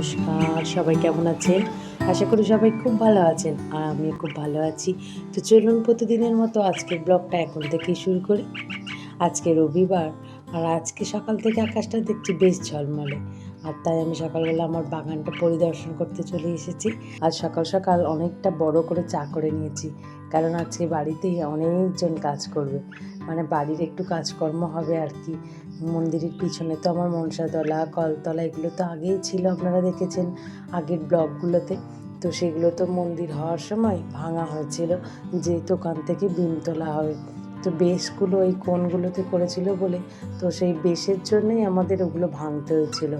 নমস্কার, সবাই কেমন আছেন? আশা করি সবাই খুব ভালো আছেন আর আমি খুব ভালো আছি। তো চলুন প্রতিদিনের মতো আজকের ব্লগটা এখন থেকেই শুরু করি। আজকে রবিবার আর আজকে সকাল থেকে আকাশটা দেখছি বেশ ঝলমলে। আর তাই আমি সকালবেলা আমার বাগানটা পরিদর্শন করতে চলে এসেছি। আর সকাল সকাল অনেকটা বড় করে চা করে নিয়েছি। কারণ আজকে বাড়িতেই অনেকজন কাজ করবে। মানে বাড়ির একটু কাজকর্ম হবে আর কি। মন্দিরের পিছনে তো আমার মনসাতলা, কলতলা, এগুলো তো আগেই ছিল আপনারা দেখেছেন আগের ব্লগগুলোতে। তো সেগুলো তো মন্দির হওয়ার সময় ভাঙা হয়েছিল, যেহেতু ওখান থেকে বিম তোলা হবে তো বেশগুলো ওই কোণগুলোতে করেছিল বলে, তো সেই বেশের জন্যই আমাদের ওগুলো ভাঙতে হয়েছিল।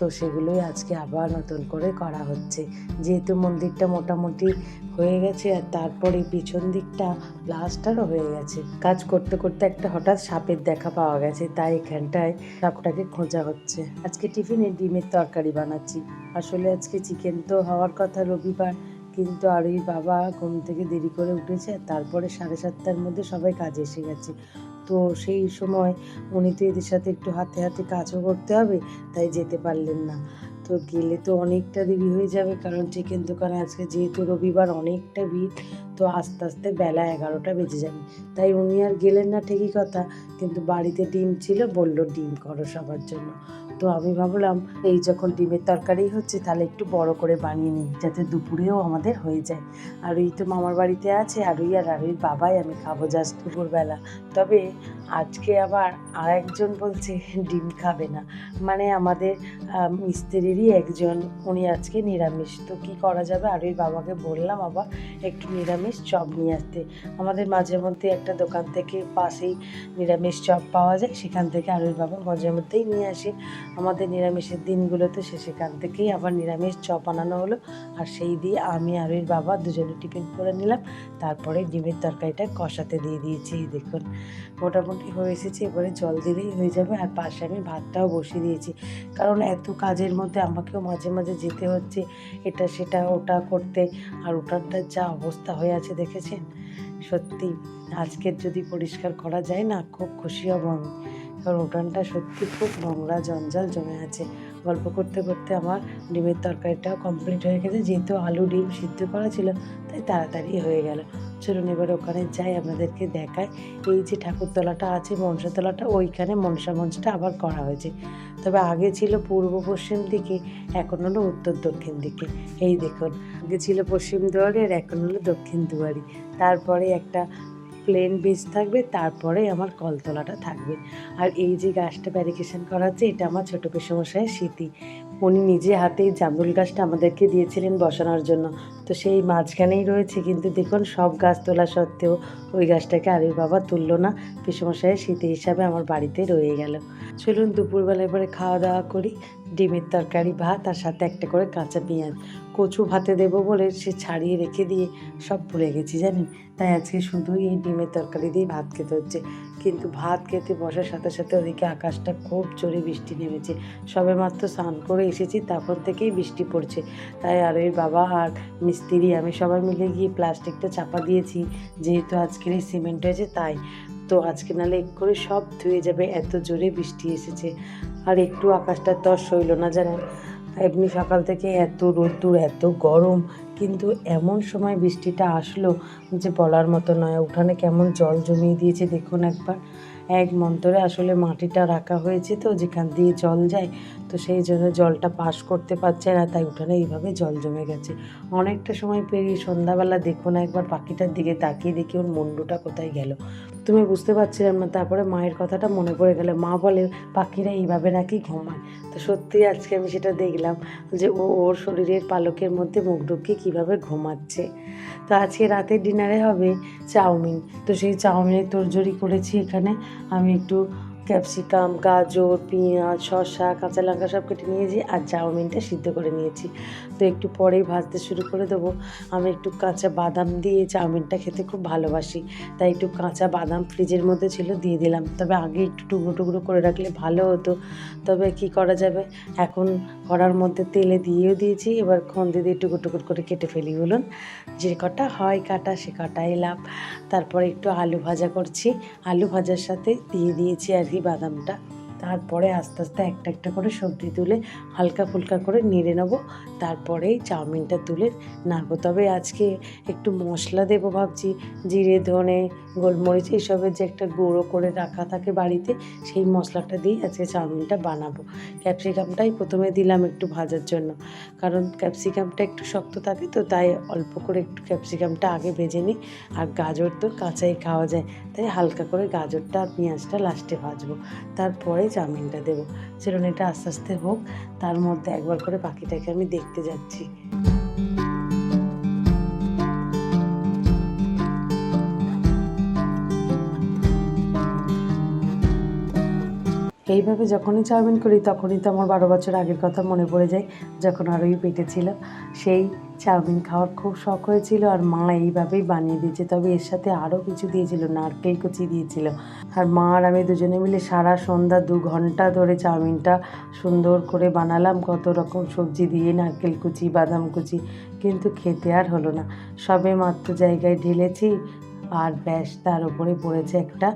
তো সেগুলোই আজকে আবার নতুন করে করা হচ্ছে। যেহেতু মন্দিরটা মোটামুটি হয়ে গেছে আর তারপরে পিছন দিকটা প্লাস্টারও হয়ে গেছে। কাজ করতে করতে একটা হঠাৎ সাপের দেখা পাওয়া গেছে, তাই এখানটায় সাপটাকে খোঁজা হচ্ছে। আজকে টিফিনে ডিমের তরকারি বানাচ্ছি। আসলে আজকে চিকেন তো হওয়ার কথা রবিবার, কিন্তু আর ওই বাবা ঘুম থেকে দেরি করে উঠেছে, তারপরে সাড়ে সাতটার মধ্যে সবাই কাজে এসে গেছে। তো সেই সময় উনি তো এদের সাথে একটু হাতে হাতে কাজও করতে হবে, তাই যেতে পারলেন না। তো গেলে তো অনেকটা দেরি হয়ে যাবে, কারণ চিকেন দোকানে আজকে যেহেতু রবিবার অনেকটা ভিড়, তো আস্তে আস্তে বেলা এগারোটা বেজে যাবে। তাই উনি আর গেলেন না, ঠিকই কথা, কিন্তু বাড়িতে ডিম ছিল, বলল ডিম করো সবার জন্য। তো আমি ভাবলাম, এই যখন ডিমের তরকারি হচ্ছে তাহলে একটু বড় করে বানিয়ে নিই, যাতে দুপুরেও আমাদের হয়ে যায়। আর ওই তো মামার বাড়িতে আছে আর ওই আর আর ওই বাবাই, আমি খাব জাস্ট দুপুরবেলা। তবে আজকে আবার আর একজন বলছে, ডিম খাবে না। মানে আমাদের মিস্ত্রিরই একজন, উনি আজকে নিরামিষ। তো কি করা যাবে? আর ওই বাবাকে বললাম আবার একটু নিরামিষ চপ নিয়ে আসতে। আমাদের মাঝে মধ্যে একটা দোকান থেকে পাশেই নিরামিষ চপ পাওয়া যায়, সেখান থেকে আর ওই বাবা মাঝে মধ্যেই নিয়ে আসে। আমাদের নিরামিষের দিনগুলোতে সে সেখান থেকেই আবার নিরামিষ চপ আনানো হলো। আর সেই দিয়ে আমি আর ওই বাবা দুজনে টিফিন করে নিলাম। তারপরে ডিমের তরকারিটা কষাতে দিয়ে দিয়েছি, দেখুন। মোটামুটি হয়ে এসেছে, এবারে জল দিলেই হয়ে যাবে। আর পাশে আমি ভাতটাও বসিয়ে দিয়েছি। কারণ এত কাজের মধ্যে আমাকেও মাঝে মাঝে যেতে হচ্ছে, এটা সেটা ওটা করতে। আর ওটারটা যা অবস্থা হয়ে আছে, দেখেছেন? সত্যি, আজকের যদি পরিষ্কার করা যায় না, খুব খুশি হব আমি। কারণ উঠানটা সত্যি খুব নোংরা, জঞ্জাল জমে আছে। গল্প করতে করতে আমার ডিমের তরকারিটাও কমপ্লিট হয়ে গেছে। যেহেতু আলু ডিম সিদ্ধ করা ছিল, তাই তাড়াতাড়ি হয়ে গেল। চলুন এবার ওখানে যাই, আপনাদেরকে দেখায় এই যে ঠাকুরতলাটা আছে, মনসাতলাটা, ওইখানে মনসা মঞ্চটা আবার করা হয়েছে। তবে আগে ছিল পূর্ব পশ্চিম দিকে, এখন হলো উত্তর দক্ষিণ দিকে। এই দেখুন, আগে ছিল পশ্চিম দুয়ারি আর এখন হলো দক্ষিণ দুয়ারি। তারপরে একটা প্লেন বীজ থাকবে, তারপরে আমার কলতলাটা থাকবে। আর এই যে গাছটা ব্যারিকেশন করা হচ্ছে, এটা আমার ছোটো পেশমশাইয়ের স্মৃতি। উনি নিজে হাতে এই জামরুল গাছটা আমাদেরকে দিয়েছিলেন বসানোর জন্য। তো সেই মাঝখানেই রয়েছে কিন্তু দেখুন, সব গাছ তোলা সত্ত্বেও ওই গাছটাকে আর ওই বাবা তুললো না। পেশমশাইয়ের স্মৃতি হিসাবে আমার বাড়িতে রয়ে গেল। চলুন দুপুরবেলা এবারে খাওয়া দাওয়া করি। ডিমের তরকারি, ভাত আর সাথে একটা করে কাঁচা পেঁয়াজ। কচু ভাতে দেবো বলে সে ছাড়িয়ে রেখে দিয়ে সব ভুলে গেছি জানেন তাই আজকে শুধুই এই ডিমের তরকারি দিয়ে ভাত খেতে হচ্ছে। কিন্তু ভাত খেতে বসার সাথে সাথে ওদিকে আকাশটা খুব জোরে বৃষ্টি নেমেছে। সবে মাত্র স্নান করে এসেছি, তখন থেকেই বৃষ্টি পড়ছে। তাই আর ওই বাবা আর মিস্ত্রি, আমি সবাই মিলে গিয়ে প্লাস্টিকটা চাপা দিয়েছি। যেহেতু আজকের এই সিমেন্ট হয়েছে, তাই তো আজকে নালে এক করে সব ধুয়ে যাবে, এত জোরে বৃষ্টি এসেছে। আর একটু আকাশটা তস সইল না জানেন? এমনি সকাল থেকে এত রোদ্দুর, এত গরম, কিন্তু এমন সময় বৃষ্টিটা আসলো যে বলার মতো নয়। উঠানে কেমন জল জমিয়ে দিয়েছে দেখুন একবার। এক মন্তরে আসলে মাটিটা রাখা হয়েছে তো, যেখান দিয়ে জল যায়, তো সেই জন্য জলটা পাস করতে পারছে না, তাই উঠানে এইভাবে জল জমে গেছে। অনেকটা সময় পেরিয়ে সন্ধ্যাবেলা দেখুন একবার পাখিটার দিকে তাকিয়ে দেখি ওর মুন্ডুটা কোথায় গেল। তুমি বুঝতে পারছিলাম না, তারপরে মায়ের কথাটা মনে পড়ে গেল। মা বলে, পাখিরা এইভাবে নাকি ঘুমায়? তো সত্যি আজকে আমি সেটা দেখলাম যে ও ওর শরীরের পালকের মধ্যে মুখ ঢুকিয়ে কীভাবে ঘুমাচ্ছে। তো আজকে রাতের ডিনারে হবে চাউমিন। তো সেই চাউমিনের তরজরি করেছি এখানে। আমি একটু ক্যাপসিকাম, গাজর, পেঁয়াজ, শসা, কাঁচা লঙ্কা সব কেটে নিয়েছি আর চাউমিনটা সিদ্ধ করে নিয়েছি। তো একটু পরেই ভাজতে শুরু করে দেবো। আমি একটু কাঁচা বাদাম দিয়ে চাউমিনটা খেতে খুব ভালোবাসি। তাই একটু কাঁচা বাদাম ফ্রিজের মধ্যে ছিল দিয়ে দিলাম। তবে আগে একটু টুকরো টুকরো করে রাখলে ভালো হতো। তবে কি করা যাবে? এখন কড়ার মধ্যে তেলে দিয়েও দিয়েছি। এবার খন্দি দিয়ে টুকরো টুকরো করে কেটে ফেলি, বলুন। যে কটা হয় কাটা, সে কটাই লাভ। তারপরে একটু আলু ভাজা করছি। আলু ভাজার সাথে দিয়ে দিয়েছি আর কি বাদামটা তারপরে আস্তে আস্তে একটা একটা করে সবজি তুলে হালকা ফুলকা করে নেড়ে নেব। তারপরেই চাউমিনটা তুলে নাড়বো। তবে আজকে একটু মশলা দেবো ভাবছি। জিরে, ধনে, গোলমরিচ এইসবের যে একটা গুঁড়ো করে রাখা থাকে বাড়িতে, সেই মশলাটা দিয়ে আজকে চাউমিনটা বানাবো। ক্যাপসিকামটাই প্রথমে দিলাম একটু ভাজার জন্য। কারণ ক্যাপসিকামটা একটু শক্ত থাকে তো তাই অল্প করে একটু ক্যাপসিকামটা আগে ভেজে নিই। আর গাজর তো কাঁচাই খাওয়া যায়। তাই হালকা করে গাজরটা আর পেঁয়াজটা লাস্টে ভাজবো। তারপরে চাউমিনটা দেবো। সেরকম এটা আস্তে আস্তে হোক, তার মধ্যে একবার করে পাখিটাকে আমি দেখতে যাচ্ছি। এইভাবে যখনই চাউমিন করি, তখনই তো আমার বারো বছর আগের কথা মনে পড়ে যায়, যখন আরোই পেটে ছিল। সেই চাউমিন খাওয়ার খুব শখ হয়েছিল আর মা এইভাবেই বানিয়ে দিয়েছে। তবে এর সাথে আরও কিছু দিয়েছিল, নারকেল কুচি দিয়েছিল। আর মা আর আমি দুজনে মিলে সারা সন্ধ্যা দু ঘণ্টা ধরে চাউমিনটা সুন্দর করে বানালাম। কত রকম সবজি দিয়ে, নারকেল কুচি, বাদাম কুচি, কিন্তু খেতে আর হলো না। সবে মাত্র জায়গায় ঢেলেছি আর ব্যাস, তার উপরে পড়েছে একটা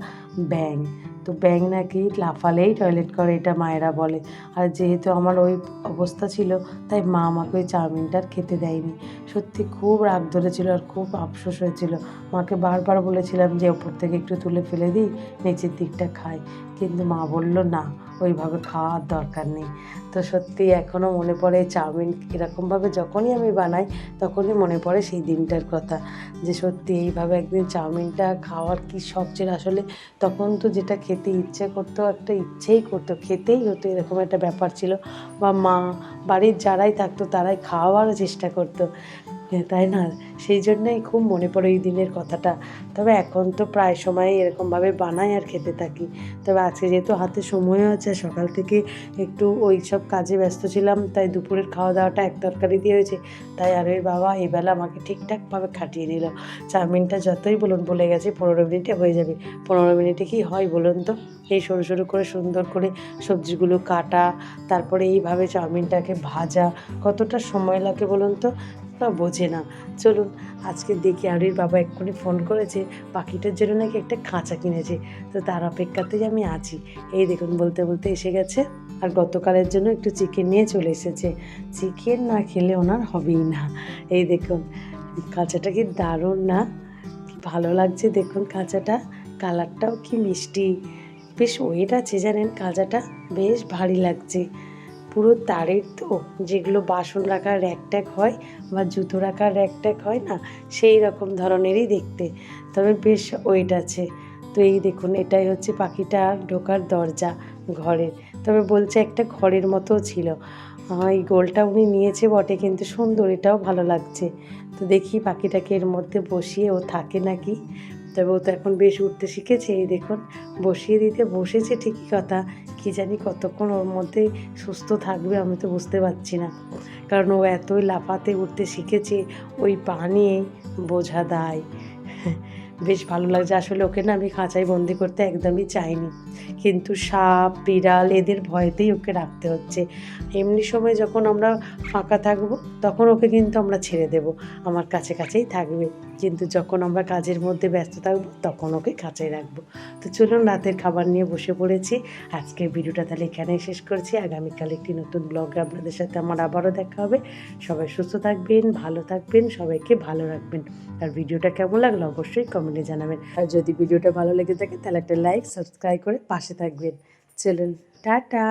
ব্যাং তো ব্যাং নাকি লাফালেই টয়লেট করে, এটা মায়েরা বলে। আর যেহেতু আমার ওই অবস্থা ছিল, তাই মা আমাকে ওই চাউমিনটা খেতে দেয়নি। সত্যি খুব রাগ ধরেছিল আর খুব আফসোস হয়েছিল। মাকে বারবার বলেছিলাম যে, ওপর থেকে একটু তুলে ফেলে দিই, নিচের দিকটা খাই। কিন্তু মা বলল, না, ওইভাবে খাওয়ার দরকার নেই। তো সত্যি এখনও মনে পড়ে চাউমিন এরকমভাবে যখনই আমি বানাই, তখনই মনে পড়ে সেই দিনটার কথা। যে সত্যি এইভাবে একদিন চাউমিনটা খাওয়ার কি ছিল। আসলে তখন তো যেটা খেতে ইচ্ছে করতো, একটা ইচ্ছেই করতো, খেতেই হতো এরকম একটা ব্যাপার ছিল। বা মা, বাড়ির যারাই থাকতো তারাই খাওয়ারও চেষ্টা করতো। তাই না? সেই জন্যই খুব মনে পড়ে এই দিনের কথাটা। তবে এখন তো প্রায় সময় এরকমভাবে বানাই আর খেতে থাকি। তবে আজকে যেহেতু হাতে সময়ও আছে, সকাল থেকে একটু ওই সব কাজে ব্যস্ত ছিলাম, তাই দুপুরের খাওয়া দাওয়াটা এক তরকারি দিয়ে হয়েছে। তাই আরের বাবা এবেলা আমাকে ঠিকঠাকভাবে খাটিয়ে দিল। চাউমিনটা যতই বলুন বলে গেছে, পনেরো মিনিটে হয়ে যাবে। পনেরো মিনিটে কি হয় বলুন তো? এই সরু সরু করে, সুন্দর করে সবজিগুলো কাটা, তারপরে এইভাবে চাউমিনটাকে ভাজা, কতটা সময় লাগে বলুন তো? তা বোঝে না। চলুন, আজকে দেখি আরির বাবা এক্ষুনি ফোন করেছে, পাখিটার জন্য নাকি একটা খাঁচা কিনেছে। তো তার অপেক্ষাতেই আমি আছি। এই দেখুন, বলতে বলতে এসে গেছে আর গতকালের জন্য একটু চিকেন নিয়ে চলে এসেছে। চিকেন না খেলে ওনার হবেই না। এই দেখুন কাঁচাটা কি দারুণ না? কি ভালো লাগছে দেখুন কাঁচাটা কালারটাও কি মিষ্টি। বেশ ওয়েট আছে জানেন কাঁচাটা বেশ ভারী লাগছে। পুরো তারের তো, যেগুলো বাসন রাখার র্যাক ট্যাক হয় বা জুতো রাখার র্যাক ট্যাক হয় না, সেই রকম ধরনেরই দেখতে। তবে বেশ ওয়েট আছে। তো এই দেখুন, এটাই হচ্ছে পাখিটা ঢোকার দরজা ঘরের। তবে বলছে একটা ঘরের মতো ছিল। এই গোলটা উনি নিয়েছে বটে, কিন্তু সুন্দর, এটাও ভালো লাগছে। তো দেখি পাখিটাকে এর মধ্যে বসিয়ে ও থাকে নাকি। তবে ও তো এখন বেশ উঠতে শিখেছে, এই দেখুন, বসিয়ে দিতে বসেছে, ঠিকই কথা। কি জানি কতক্ষণ ওর মধ্যে সুস্থ থাকবে, আমি তো বুঝতে পারছি না। কারণ ও এতই লাফাতে উঠতে শিখেছে, ওই পা বোঝা দায়। বেশ ভালো লাগছে। আসলে ওকে না আমি খাঁচায় বন্দি করতে একদমই চাইনি। কিন্তু সাপ, বিড়াল এদের ভয়তেই ওকে রাখতে হচ্ছে। এমনি সময় যখন আমরা ফাঁকা থাকব, তখন ওকে কিন্তু আমরা ছেড়ে দেব। আমার কাছে কাছেই থাকবে। কিন্তু যখন আমরা কাজের মধ্যে ব্যস্ত থাকব, তখন ওকে কাছেই রাখব। তো চলুন রাতের খাবার নিয়ে বসে পড়েছি। আজকের ভিডিওটা তাহলে এখানেই শেষ করছি। আগামীকাল একটি নতুন ব্লগে আপনাদের সাথে আমার আবারও দেখা হবে। সবাই সুস্থ থাকবেন, ভালো থাকবেন, সবাইকে ভালো রাখবেন। আর ভিডিওটা কেমন লাগল অবশ্যই কমেন্টে জানাবেন। আর যদি ভিডিওটা ভালো লেগে থাকে, তাহলে একটা লাইক সাবস্ক্রাইব করে পাশে থাকবেন। চলুন, টাটা!